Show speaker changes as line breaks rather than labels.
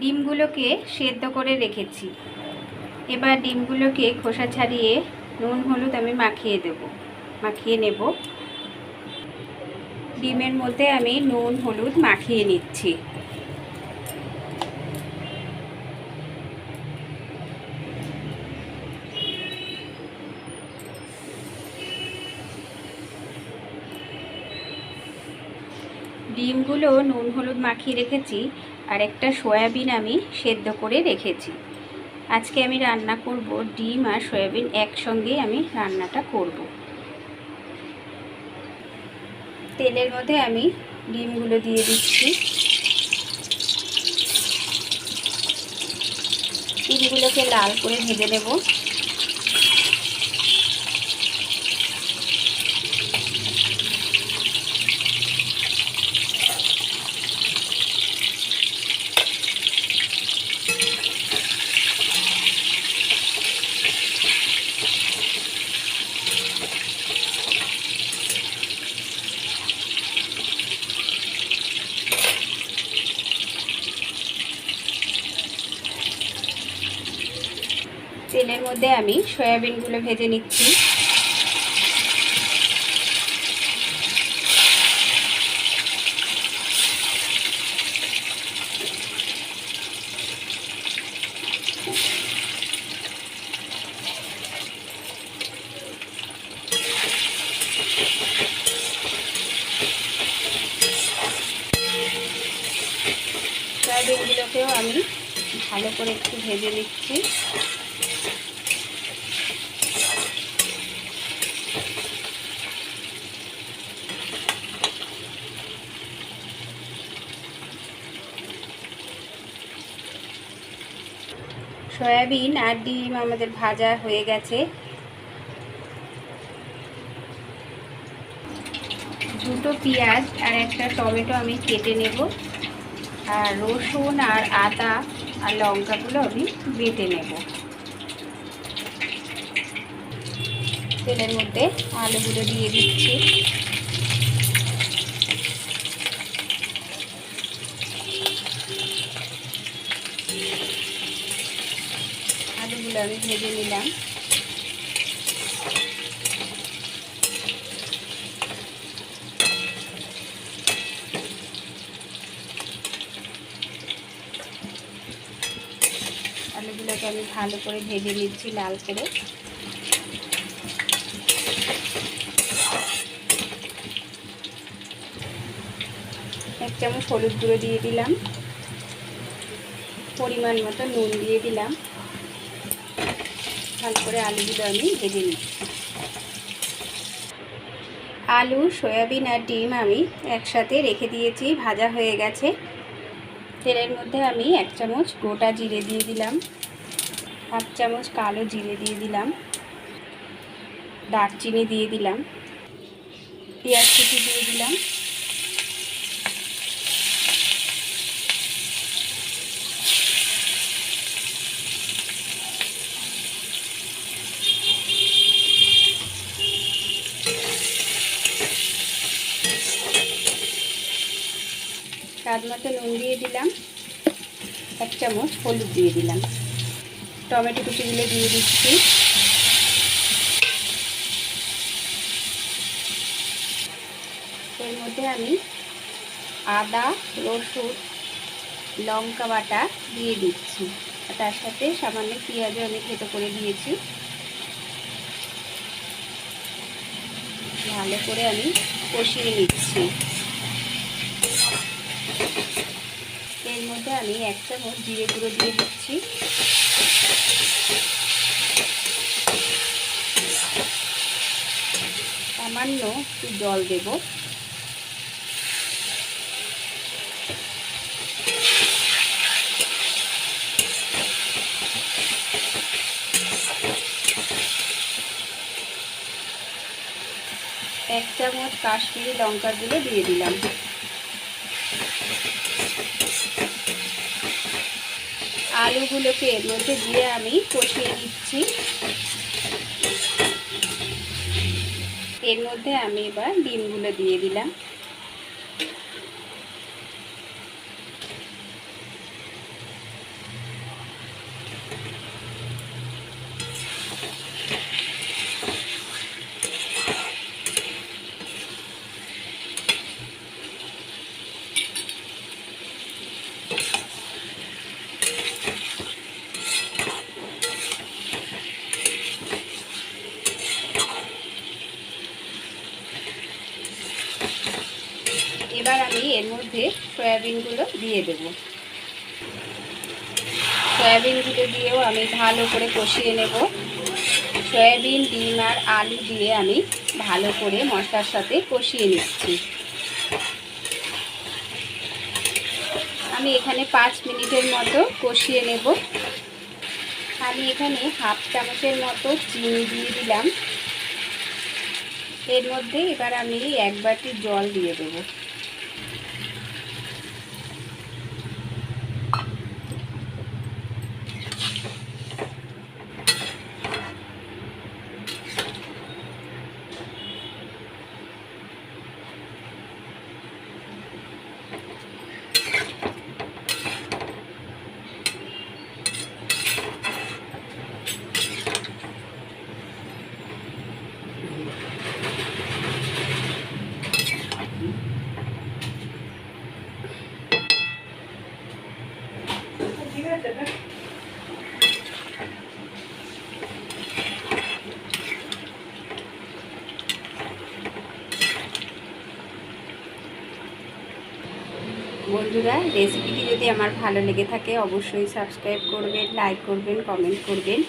ডিমগুলোকে সেদ্ধ করে রেখেছি। এবার ডিমগুলোকে খোসা ছাড়িয়ে নুন, হলুদ আমি মাখিয়ে দেব, মাখিয়ে নেব। ডিমের মধ্যে আমি নুন, হলুদ মাখিয়ে নিচ্ছি। ডিমগুলো নুন, হলুদ মাখিয়ে রেখেছি। আর একটা সয়াবিন আমি সেদ্ধ করে রেখেছি। আজকে আমি রান্না করব ডিম আর সয়াবিন একসঙ্গে আমি রান্নাটা করব। তেলের মধ্যে আমি ডিমগুলো দিয়ে দিচ্ছি। ডিমগুলোকে লাল করে ভেজে নেব। তেলের মধ্যে আমি সয়াবিনগুলো ভেজে নিচ্ছি। সয়াবিনগুলোকেও আমি ভালো করে একটু ভেজে নিচ্ছি। সয়াবিন আর ডিম আমাদের ভাজা হয়ে গেছে। দুটো পেঁয়াজ আর একটা টমেটো আমি কেটে নেব। আর রসুন আর আদা আর লঙ্কাগুলো আমি বেটে নেব। তেলের মধ্যে আলুগুলো দিয়ে দিচ্ছি আলুগুলো আমি ভেজে নিলাম। আলুগুলোকে আমি ভালো করে ভেজে নিচ্ছি লাল করে। এক চামচ হলুদ গুঁড়ো দিয়ে দিলাম। পরিমাণ মতো নুন দিয়ে দিলাম। ভালো করে আলুগুলো আমি ভেজে নিচ্ছি আলু, সয়াবিন আর ডিম আমি একসাথে রেখে দিয়েছি, ভাজা হয়ে গেছে। তেলের মধ্যে আমি এক চামচ গোটা জিরে দিয়ে দিলাম, হাফ চামচ কালো জিরে দিয়ে দিলাম, দারচিনি দিয়ে দিলাম, পেঁয়াজ কুচি দিয়ে দিলাম স্বাদ মতো নুন দিয়ে দিলাম। এক চামচ হলুদ দিয়ে দিলাম। টমেটো কুচিগুলো দিয়ে দিচ্ছি। এর মধ্যে আমি আদা, রসুন, লঙ্কা বাটা দিয়ে দিচ্ছি। তার সাথে সামান্য পেঁয়াজও আমি থেতো করে দিয়েছি। ভালো করে আমি কষিয়ে নিচ্ছি এর মধ্যে আমি এক চামচ জিরে গুঁড়ো দিয়ে দিচ্ছি। সামান্য একটু জল দেব। এক চামচ কাশ্মীরি লঙ্কার গুঁড়ো দিয়ে দিলাম। আলুগুলোকে এর মধ্যে দিয়ে আমি কষিয়ে দিচ্ছি এর মধ্যে আমি এবার ডিমগুলো দিয়ে দিলাম। আমি এর মধ্যে সয়াবিনগুলো দিয়ে দেব। সয়াবিনগুলো দিয়েও আমি ভালো করে কষিয়ে নেব। সয়াবিন, ডিম আর আলু দিয়ে আমি ভালো করে মশলার সাথে কষিয়ে নিচ্ছি। আমি এখানে পাঁচ মিনিটের মতো কষিয়ে নেব। আমি এখানে হাফ চামচের মতো চিনি দিয়ে দিলাম। এর মধ্যে এবার আমি এক বাটি জল দিয়ে দেবো। বন্ধুরা রেসিপিটি যদি আমার ভালো লেগে থাকে অবশ্যই সাবস্ক্রাইব করবেন লাইক করবেন কমেন্ট করবেন।